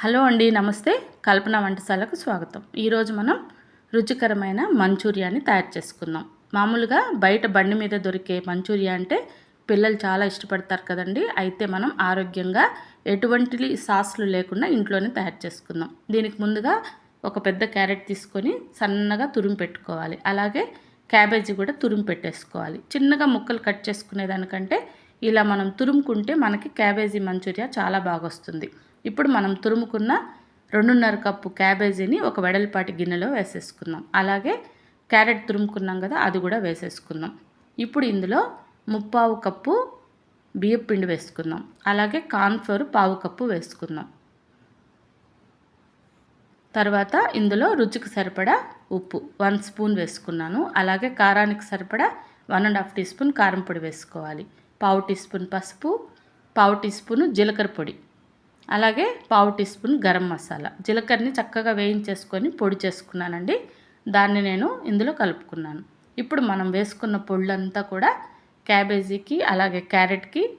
Hello అండి నమస్తే. కల్పన వంటశాలకు స్వాగతం. ఈరోజు మనం రుచికరమైన మంచూరియాని తయారు చేసుకుందాం. మామూలుగా బయట బండి మీద దొరికే మంచూరియా అంటే పిల్లలు చాలా ఇష్టపడతారు కదండి. అయితే మనం ఆరోగ్యంగా ఎటువంటి సాస్లు లేకుండా ఇంట్లోనే తయారు చేసుకుందాం. దీనికి ముందుగా ఒక పెద్ద క్యారెట్ తీసుకొని సన్నగా తురిమి పెట్టుకోవాలి. అలాగే క్యాబేజీ కూడా తురిమి పెట్టేసుకోవాలి. చిన్నగా ముక్కలు కట్ చేసుకునే దానికంటే ఇలా మనం తురుముకుంటే మనకి క్యాబేజీ మంచూరియా చాలా బాగా వస్తుంది ఇప్పుడు మనం తురుముకున్న రెండున్నర కప్పు క్యాబేజీని ఒక వెడల్పాటి గిన్నెలో వేసేసుకుందాం. అలాగే క్యారెట్ తురుముకున్నాం కదా అది కూడా వేసేసుకుందాం. ఇప్పుడు ఇందులో ముప్పావు కప్పు బియ్యం పిండి వేసుకుందాం. అలాగే కార్న్ఫ్లోర్ పావు కప్పు వేసుకుందాం. తర్వాత ఇందులో రుచికి సరిపడా ఉప్పు వన్ స్పూన్ వేసుకున్నాను. అలాగే కారానికి సరిపడా one and half teaspoon కారం పొడి వేసుకోవాలి. పావు టీ స్పూన్ పసుపు పావు టీ స్పూన్ జీలకర్ర పొడి. అలాగే పావు టీ స్పూన్ గరం మసాలా. జీలకర్రని చక్కగా వేయించేసుకొని పొడి చేసుకున్నానండి. దాన్ని నేను ఇందులో కలుపుకున్నాను. ఇప్పుడు మనం వేసుకున్న పొళ్ళంతా కూడా క్యాబేజీకి అలాగే క్యారెట్కి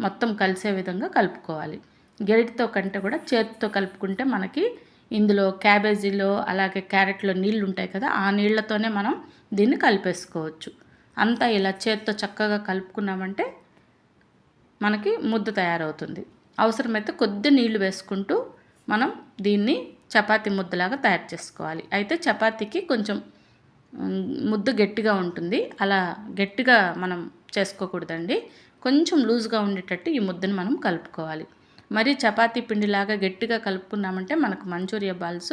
మొత్తం కలిసే విధంగా కలుపుకోవాలి. గెరిటితో కంటే కూడా చేతితో కలుపుకుంటే మనకి ఇందులో క్యాబేజీలో అలాగే క్యారెట్లో నీళ్ళు ఉంటాయి కదా ఆ నీళ్ళతోనే మనం దీన్ని కలిపేసుకోవచ్చు. అంతా ఇలా చేత్తో చక్కగా కలుపుకున్నామంటే మనకి ముద్ద తయారవుతుంది. అవసరమైతే కొద్ది నీళ్ళు వేసుకుంటూ మనం దీన్ని చపాతీ ముద్దలాగా తయారు చేసుకోవాలి. అయితే చపాతీకి కొంచెం ముద్ద గట్టిగా ఉంటుంది. అలా గట్టిగా మనం చేసుకోకూడదండి. కొంచెం లూజ్గా ఉండేటట్టు ఈ ముద్దను మనం కలుపుకోవాలి. మరి చపాతీ పిండిలాగా గట్టిగా కలుపుకున్నామంటే మనకు మంచూరియా బాల్స్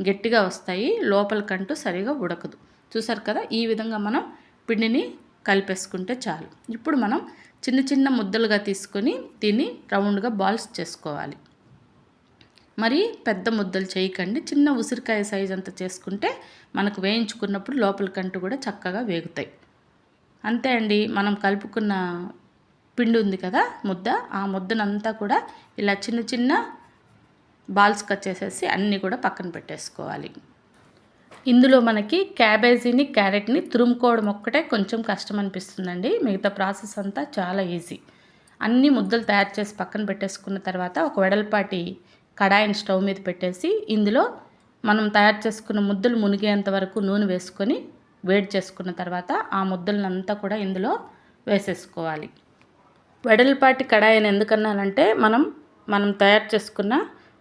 గట్టిగా వస్తాయి. లోపలికంటూ సరిగా ఉడకదు. చూసారు కదా? ఈ విధంగా మనం పిండిని కలిపేసుకుంటే చాలు. ఇప్పుడు మనం చిన్న చిన్న ముద్దలుగా తీసుకొని దీన్ని రౌండ్గా బాల్స్ చేసుకోవాలి. మరి పెద్ద ముద్దలు చేయకండి. చిన్న ఉసిరికాయ సైజ్ అంతా చేసుకుంటే మనకు వేయించుకున్నప్పుడు లోపలికంటూ కూడా చక్కగా వేగుతాయి. అంతే అండి. మనం కలుపుకున్న పిండి ఉంది కదా ముద్ద. ఆ ముద్దనంతా కూడా ఇలా చిన్న చిన్న బాల్స్ కట్ చేసేసి అన్నీ కూడా పక్కన పెట్టేసుకోవాలి. ఇందులో మనకి క్యాబేజీని క్యారెట్ని తురుముకోవడం ఒక్కటే కొంచెం కష్టం అనిపిస్తుందండి మిగతా ప్రాసెస్ అంతా చాలా ఈజీ. అన్ని ముద్దలు తయారు చేసి పక్కన పెట్టేసుకున్న తర్వాత ఒక వెడల్పాటి కడాయిని స్టవ్ మీద పెట్టేసి ఇందులో మనం తయారు చేసుకున్న ముద్దలు మునిగేంత వరకు నూనె వేసుకొని వేడి చేసుకున్న తర్వాత ఆ ముద్దలనంతా కూడా ఇందులో వేసేసుకోవాలి. వెడల్పాటి కడాయిని ఎందుకన్నానంటే మనం మనం తయారు చేసుకున్న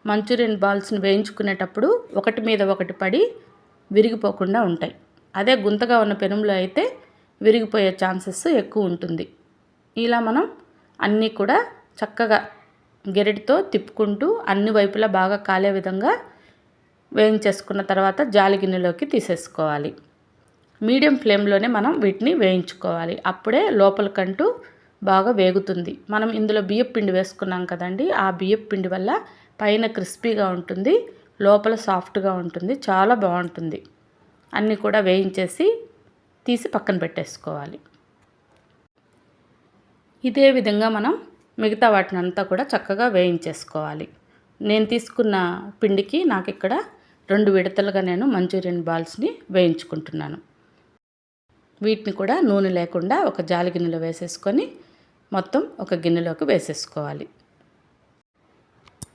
మంచూరియన్ బాల్స్ని వేయించుకునేటప్పుడు ఒకటి మీద ఒకటి పడి విరిగిపోకుండా ఉంటాయి. అదే గుంతగా ఉన్న పెనంలో అయితే విరిగిపోయే ఛాన్సెస్ ఎక్కువ ఉంటుంది. ఇలా మనం అన్నీ కూడా చక్కగా గెరటితో తిప్పుకుంటూ అన్ని వైపులా బాగా కాలే విధంగా వేయించేసుకున్న తర్వాత జాలి గిన్నెలోకి తీసేసుకోవాలి. మీడియం ఫ్లేమ్లోనే మనం వీటిని వేయించుకోవాలి. అప్పుడే లోపలికంటూ బాగా వేగుతుంది. మనం ఇందులో బియ్యం పిండి వేసుకున్నాం కదండి ఆ బియ్యపు పిండి వల్ల పైన క్రిస్పీగా ఉంటుంది. లోపల సాఫ్ట్గా ఉంటుంది చాలా బాగుంటుంది. అన్నీ కూడా వేయించేసి తీసి పక్కన పెట్టేసుకోవాలి. ఇదే విధంగా మనం మిగతా వాటిని అంతా కూడా చక్కగా వేయించేసుకోవాలి. నేను తీసుకున్న పిండికి నాకు ఇక్కడ రెండు విడతలుగా నేను మంచూరియన్ బాల్స్ని వేయించుకుంటున్నాను. వీటిని కూడా నూనె లేకుండా ఒక జాలి గిన్నెలో వేసేసుకొని మొత్తం ఒక గిన్నెలోకి వేసేసుకోవాలి.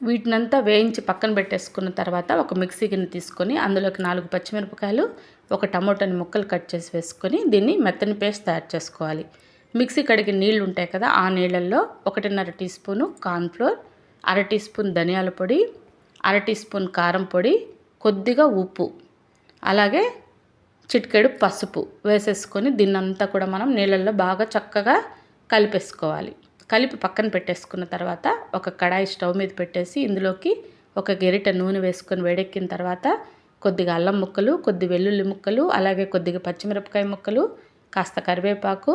వీటినంతా వేయించి పక్కన పెట్టేసుకున్న తర్వాత ఒక మిక్సీ గిన్నె తీసుకొని అందులోకి నాలుగు పచ్చిమిరపకాయలు ఒక టమోటాని ముక్కలు కట్ చేసి వేసుకొని దీన్ని మెత్తని పేస్ట్ తయారు చేసుకోవాలి. మిక్సీ కడిగి నీళ్ళు ఉంటాయి కదా ఆ నీళ్ళల్లో ఒకటిన్నర టీ స్పూను కార్న్ఫ్లోర్ అర టీ స్పూన్ ధనియాల పొడి అర టీ స్పూన్ కారం పొడి కొద్దిగా ఉప్పు అలాగే చిటికెడు పసుపు వేసేసుకొని దీన్నంతా కూడా మనం నీళ్ళల్లో బాగా చక్కగా కలిపేసుకోవాలి. కలిపి పక్కన పెట్టేసుకున్న తర్వాత ఒక కడాయి స్టవ్ మీద పెట్టేసి ఇందులోకి ఒక గెరిట నూనె వేసుకొని వేడెక్కిన తర్వాత కొద్దిగా అల్లం ముక్కలు కొద్ది వెల్లుల్లి ముక్కలు అలాగే కొద్దిగా పచ్చిమిరపకాయ ముక్కలు కాస్త కరివేపాకు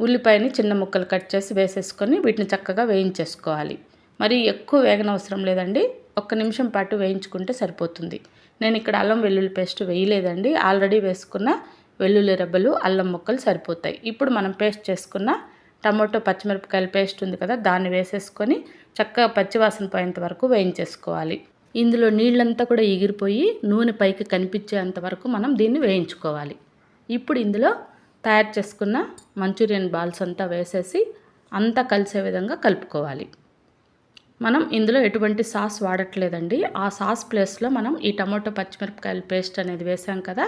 ఉల్లిపాయని చిన్న ముక్కలు కట్ చేసి వేసేసుకొని వీటిని చక్కగా వేయించేసుకోవాలి. మరి ఎక్కువ వేగనవసరం లేదండి. ఒక్క నిమిషం పాటు వేయించుకుంటే సరిపోతుంది. నేను ఇక్కడ అల్లం వెల్లుల్లి పేస్ట్ వేయలేదండి. ఆల్రెడీ వేసుకున్న వెల్లుల్లి రెబ్బలు అల్లం ముక్కలు సరిపోతాయి. ఇప్పుడు మనం పేస్ట్ చేసుకున్న టమాటో పచ్చిమిరపకాయల పేస్ట్ ఉంది కదా దాన్ని వేసేసుకొని చక్కగా పచ్చివాసన పోయేంత వరకు వేయించేసుకోవాలి. ఇందులో నీళ్ళంతా కూడా ఎగిరిపోయి నూనె పైకి కనిపించేంత వరకు మనం దీన్ని వేయించుకోవాలి. ఇప్పుడు ఇందులో తయారు చేసుకున్న మంచూరియన్ బాల్స్ అంతా వేసేసి అంతా కలిసే విధంగా కలుపుకోవాలి. మనం ఇందులో ఎటువంటి సాస్ వాడట్లేదండి. ఆ సాస్ ప్లేస్లో మనం ఈ టమాటో పచ్చిమిరపకాయల పేస్ట్ అనేది వేసాం కదా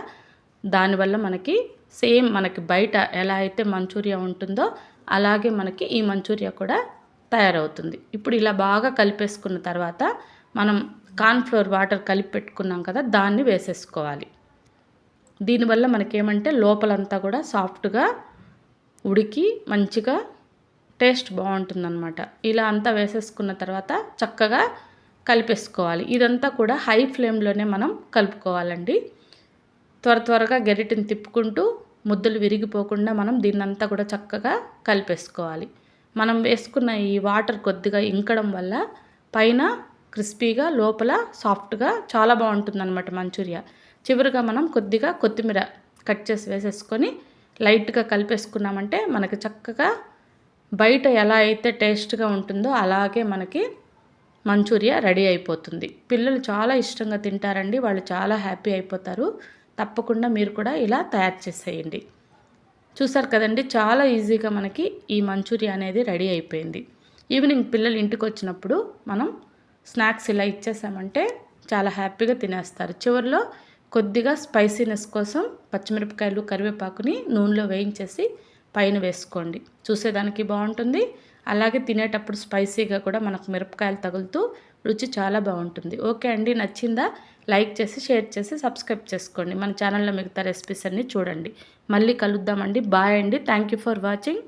దానివల్ల మనకి సేమ్ మనకి బయట ఎలా అయితే మంచూరియా ఉంటుందో అలాగే మనకి ఈ మంచూరియా కూడా తయారవుతుంది. ఇప్పుడు ఇలా బాగా కలిపేసుకున్న తర్వాత మనం కార్న్ఫ్లోర్ వాటర్ కలిపి పెట్టుకున్నాం కదా దాన్ని వేసేసుకోవాలి. దీనివల్ల మనకేమంటే లోపలంతా కూడా సాఫ్ట్గా ఉడికి మంచిగా టేస్ట్ బాగుంటుందన్నమాట. ఇలా అంతా వేసేసుకున్న తర్వాత చక్కగా కలిపేసుకోవాలి. ఇదంతా కూడా హై ఫ్లేమ్లోనే మనం కలుపుకోవాలండి. త్వర త్వరగా గరిటెని తిప్పుకుంటూ ముద్దలు విరిగిపోకుండా మనం దీన్నంతా కూడా చక్కగా కలిపేసుకోవాలి. మనం వేసుకున్న ఈ వాటర్ కొద్దిగా ఇంకడం వల్ల పైన క్రిస్పీగా లోపల సాఫ్ట్గా చాలా బాగుంటుందన్నమాట మంచూరియా. చివరిగా మనం కొద్దిగా కొత్తిమీర కట్ చేసి వేసేసుకొని లైట్గా కలిపేసుకున్నామంటే మనకి చక్కగా బయట ఎలా అయితే టేస్ట్గా ఉంటుందో అలాగే మనకి మంచూరియా రెడీ అయిపోతుంది. పిల్లలు చాలా ఇష్టంగా తింటారండి వాళ్ళు చాలా హ్యాపీ అయిపోతారు. తప్పకుండా మీరు కూడా ఇలా తయారు చేసేయండి. చూసారు కదండి చాలా ఈజీగా మనకి ఈ మంచూరియా అనేది రెడీ అయిపోయింది. ఈవినింగ్ పిల్లలు ఇంటికి వచ్చినప్పుడు మనం స్నాక్స్ ఇలా ఇచ్చేసామంటే చాలా హ్యాపీగా తినేస్తారు. చివరిలో కొద్దిగా స్పైసీనెస్ కోసం పచ్చిమిరపకాయలు కరివేపాకుని నూనెలో వేయించేసి పైన వేసుకోండి. చూసేదానికి బాగుంటుంది. అలాగే తినేటప్పుడు స్పైసీగా కూడా మనకు మిరపకాయలు తగులుతూ రుచి చాలా బాగుంటుంది. ఓకే అండి నచ్చిందా? లైక్ చేసి షేర్ చేసి సబ్స్క్రైబ్ చేసుకోండి. మన ఛానల్లో మిగతా రెసిపీస్ అన్నీ చూడండి. మళ్ళీ కలుద్దామండి. బాయ్ అండి. Thank you for watching.